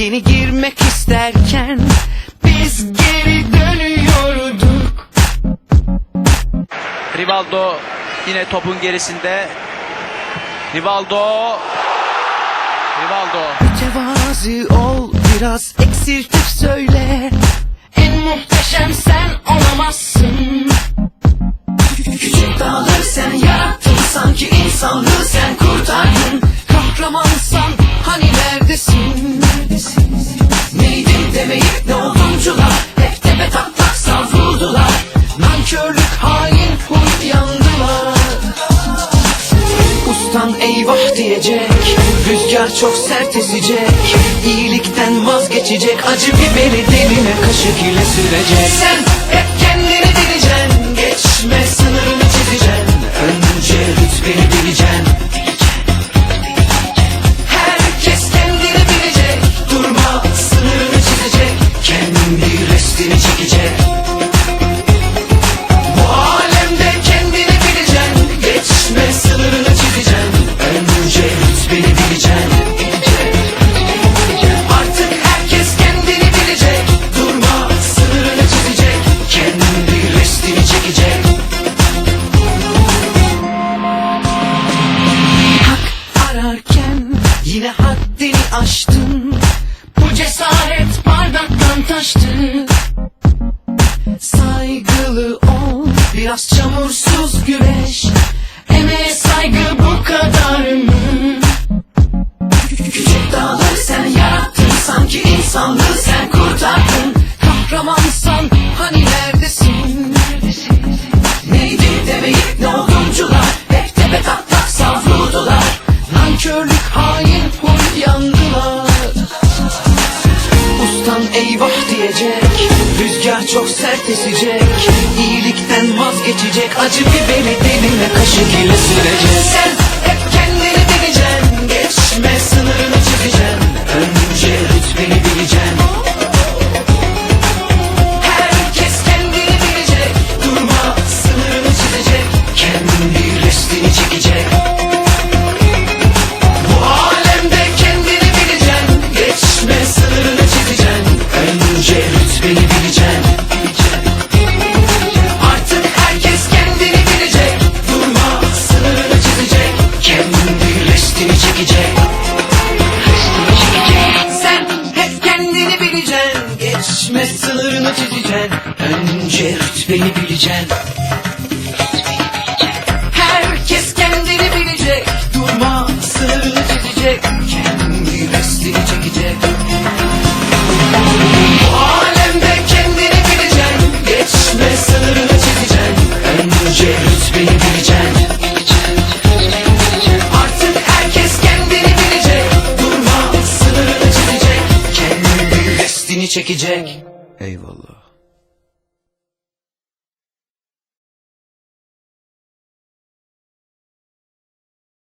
Yeni girmek isterken biz geri dönüyorduk. Rivaldo yine topun gerisinde. Rivaldo. Rivaldo. Mütevazi ol biraz eksiltip söyle. En muhteşem sen olamazsın. Küçük dağları sen yarattın sanki insanlığı sen kurtardın. Kahramansan hani neredesin? Neydin demeyip ne olduncular hep tepe taklak savruldular. Nankörlük hain huy yandılar. Ustan eyvah diyecek Rüzgar çok sert esecek İyilikten vazgeçecek Acı biberi diline kaşık ile sürecek Sen hep aştın Bu cesaret bardaktan taştı. Saygılı ol biraz çamursuz güreş. Emeğe saygı bu Ustan eyvah diyecek. Rüzgar çok sert esecek. İyilikten vazgeçecek. Acı biberi diline kaşık ile sürecek. Sen hep kendini bileceksin Geçme sınırını çizeceksin. Önce rütbeni bileceksin sınırını çizeceksin Önce rütbeni bileceksin. Herkes kendini bilecek. Durma sınırını çizecek. Kendi restini çekecek. Bu kendini bileceksin. Geçme sınırını çizeceksin. Önce rütbeni bileceksin. Çekecek Eyvallah